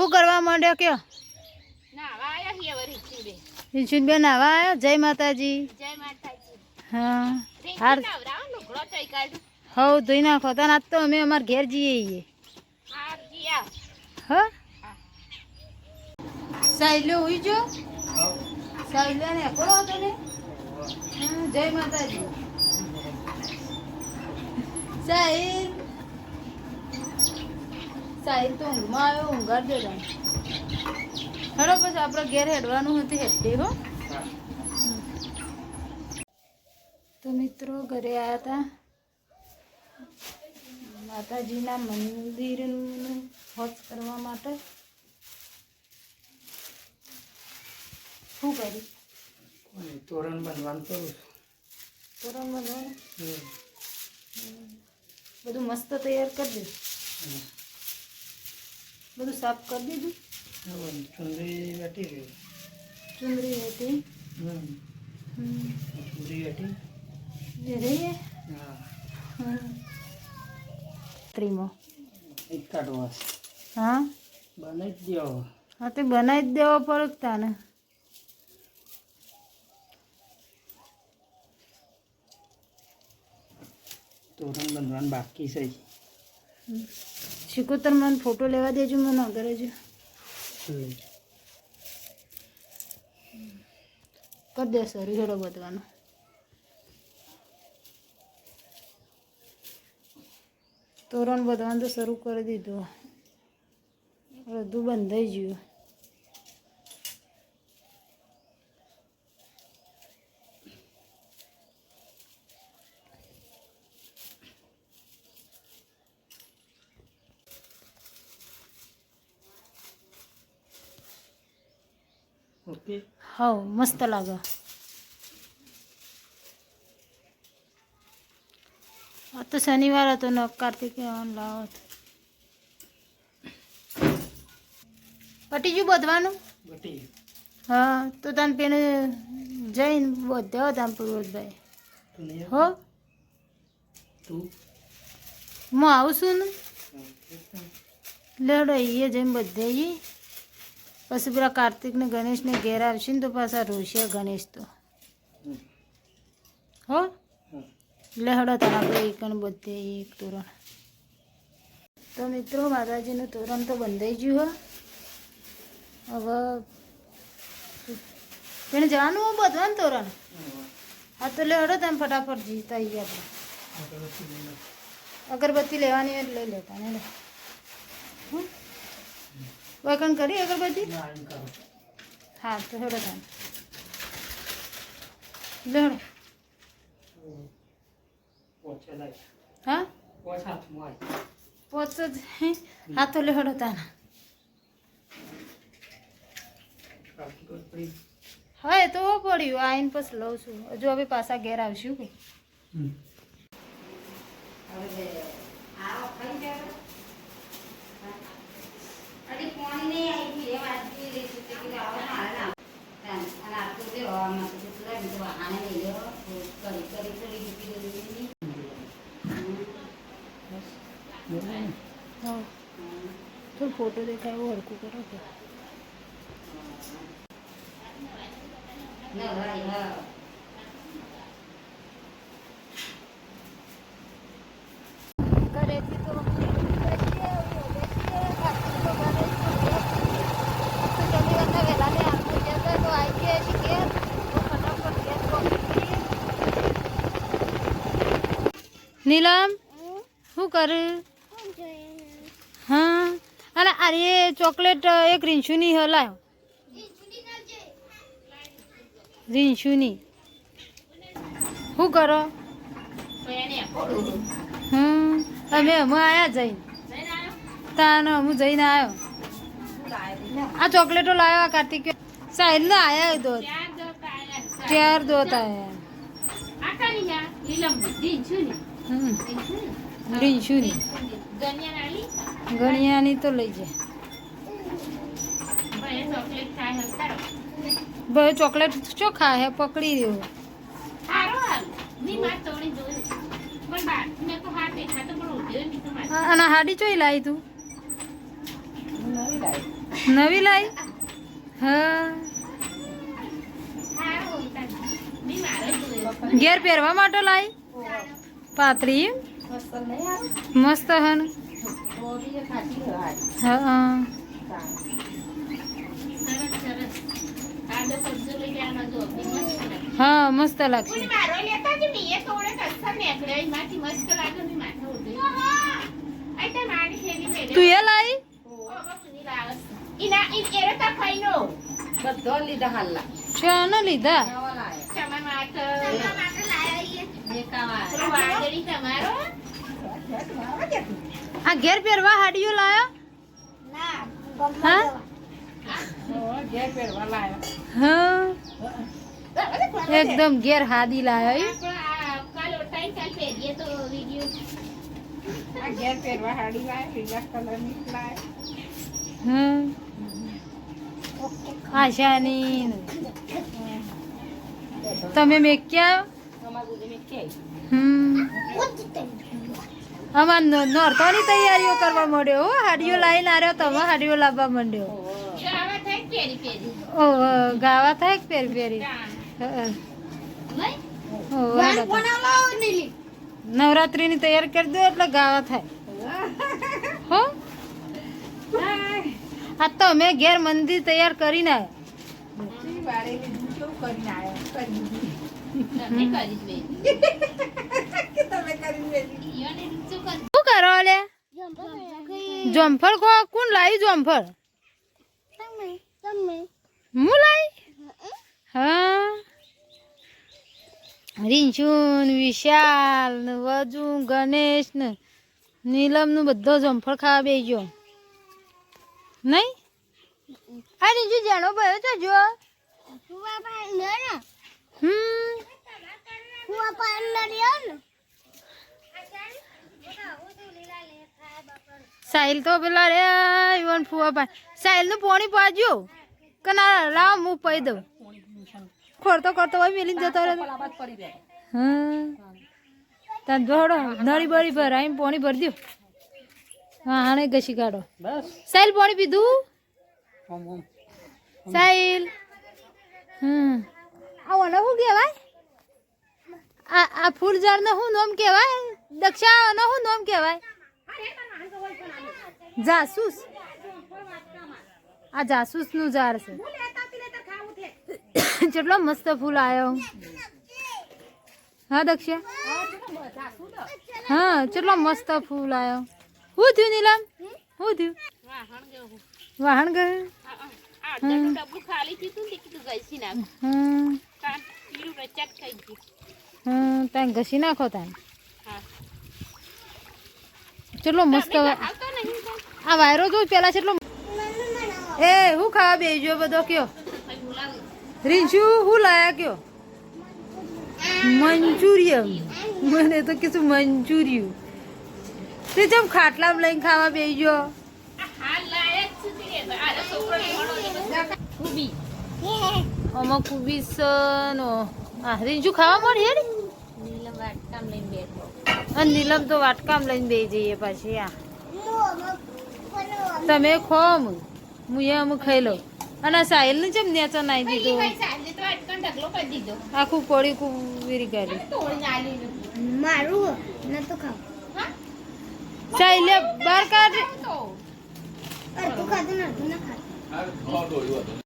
શું કરવા માંડ્યો કયો? ના આવા આયા છીએ વરી ચીડે રિંચુનબેન આવા આવ્યો જય માતાજી. હા. હાર હવ ધોઈ નાખો. તને આજ તો અમે અમારા ઘેર જઈએ હા? સાયલો હોઈ જો. સાયલો ને બોલો તને. હા, જય માતાજી. સાહિલ સાહિલ તો ઊંઘમાં આવ્યો ઊંઘાર દે હેડો પછી આપણે ઘેર હેડવાનું હતું હેડે હો. તો મિત્રો ઘરે આવ્યા હતા માતાજીના મંદિરનું હોજ કરવા માટે. શું કર્યું? તોરણ બનવાનું કરું તોરણ બનવાનું? બધું મસ્ત તૈયાર કરી દીધું. બધું સાફ કરી દીધું? ચુંદરી વેટી ગઈ. ચુંદરી. હમ. ચુંદરી વેટી? રહીએ? હા. ત્રીમો. એક કાઢવા હા? બનાવી જ દેવો. હા તે બનાવી જ દેવો પડે ને તોરણ બનવાનું બાકી છે. શિકોતર મને ફોટો લેવા દેજો મને અગર જ. કરી દે સર હેડો બધવાનું તોરણ બધવાનું તો શરૂ કરી દીધું. બધું બંધાઈ ગયું. ઓકે. હાવ મસ્ત લાગે. આ તો શનિવાર હતો ને કાર્તિકે લાવો. પટી ગયું બધવાનું? હા તો તને પેને જઈને બધ્યો હતા પૂર્વતભાઈ. હો? હું આવું છું ને? લેડો એ જઈને બધે પછી પેલા કાર્તિક ને ગણેશ ને ઘેર આવશે ને તો પાછા રોશે ગણેશ તો. હો? એટલે હડો તારા આપણે અને બધે એક તોરણ. તો મિત્રો માતાજીનું તોરણ તો બંધાઈ ગયું હો. હવે તેને જવાનું હું બધવાનું તોરણ? હા તો લેહડો તમે ફટાફટ જીતા આવી આપણે અગરબત્તી લેવાની હોય એટલે લઈ લેતા ને લે કરી અગરબત્તી? હા તો હેડો તમે. લેહડો હા? પોચ જ હે? હા તો લેહડો તાના. કાકી હા એ તો પડ્યું. આવીને પછી લઉં છું. હજુ હવે પાછા ઘેર આવશું કે? હમ હા થોડું ફોટો દેખાય એવું હરકું કરો કે ઘરેથી તો શનિવારના વહેલા ને આપી જતા તો આવી ગયા છે ઘેર તો ફટાફટ ઘેર પહોંચી જઈએ. નીલમ, શું કરું? હા. અને અરે ચોકલેટ એક રીંછુની હલાયો રીંછુની શું કરો? હમ. અમે અમે આયા જઈને. આવ્યો તાનો, હું જઈને આવ્યો આ ચોકલેટો લાવ્યા કાર્તિક. સાહેબ, ને આયા દો ત્યાર દોત આયા. આ કાની જા લીલમ દીન છું ને હમ. દીન છું ને રીંછુની ગણ્યા નાલી ગણિયાની તો લઈ જાય. ભાઈ ચોકલેટ ચો ખાય હે પકડી રહ્યો. માર અને હાડી ચોઈ લાવી તું? નવી લાવી હા. ઘેર પહેરવા માટે લાઈ? પાતળી? મસ્ત નહીં આવે મસ્ત હન? હા. હા મસ્ત લાગશે. તે એ લાઈ? બધો લીધા હાલ લીધા? આ ઘેર પહેરવા હાડીઓ લાયો? એકદમ ઘેર હાદી લાયો ઘેર પહેરવા હાડી આશાની. તમે મેક્યા અમાર અમાર તૈયારીઓ કરવા માંડ્યો હો. હાડીઓ લાઈને આવ્યો તમે હાડીઓ લાવવા માંડ્યો. ગાવા થાય પહેરી પહેરી ઓ ગાવા થાય કે પેરી પેરી? લઈ નવરાત્રી ની તૈયારી કરી દો એટલે ગાવા થાય. હો? આ તો અમે ઘેર મંદિર તૈયાર કરીને આવ્યા શું કરો લે? જમફળ કો કોણ લાવી જમફળ? હું લાવી હા. રીંછુન, વિશાલ, ને વજુ, ગણેશ, ને નીલમનું બધો જમફળ ખાવા બે ગયો. નહીં? આ રીંછુ જાણો ભયો તો જો હમ. સાહિલ તો પેલા રે ઈવન ફુવા પા સાહિલનું પોણી પાજ્યો કે ના લાવ હું પઈ દઉં. ખોરતો કરતો હોય મેલી જતો રહે આબાદ પડી જાય હા તાન જોડો નળી બળી ભરાઈને પોણી ભરી દો હા હાણે ઘસી કાઢો. બસ. સાહિલ પોણી પીધું? સાહિલ. હમ. આ ઓને શું કહેવાય? આ આ ફૂલ ઝાડને શું નામ કહેવાય? દક્ષાનો શું નામ કહેવાય? જાસૂસ. આ જાસૂસનું ઝાડ છે. કેટલો મસ્ત ફૂલ આવ્યો હા દક્ષા? હા કેટલો મસ્ત ફૂલ આવ્યો શું થયું નીલમ? શું થયું? વાહણ ગયું? આ ખાલી કીધું કાન હમ ત્યાં ઘસી નાખો ત્યાં ચલો મસ્ત. આ વાયરો જો પેલા છે એ હું ખાવા બેજો બધો કયો? રીંછુ હું લાયા કયો? મંચુરિયમ મને તો કીધું મંચુરિયું તે જેમ ખાટલામાં લઈને ખાવા બેજો અમુક કુબીસ નો. રીંછુ ખાવા મળી હેડી? વાટકામ લઈને બેઠો. અને નીલમ તો વાટકામ લઈને બે જઈએ પાછી આ. તમે ખો હું હું એ અમુક ખાઈ લઉં અને આ સાહિલ ને જેમ નેચર નાઈ દીધું. આખું પડી કુવીરી લીધું. મારું નતું ખાવ. હા? સાહિલે બાર કાઢ. તો. ખાધું ને ના ખાધું.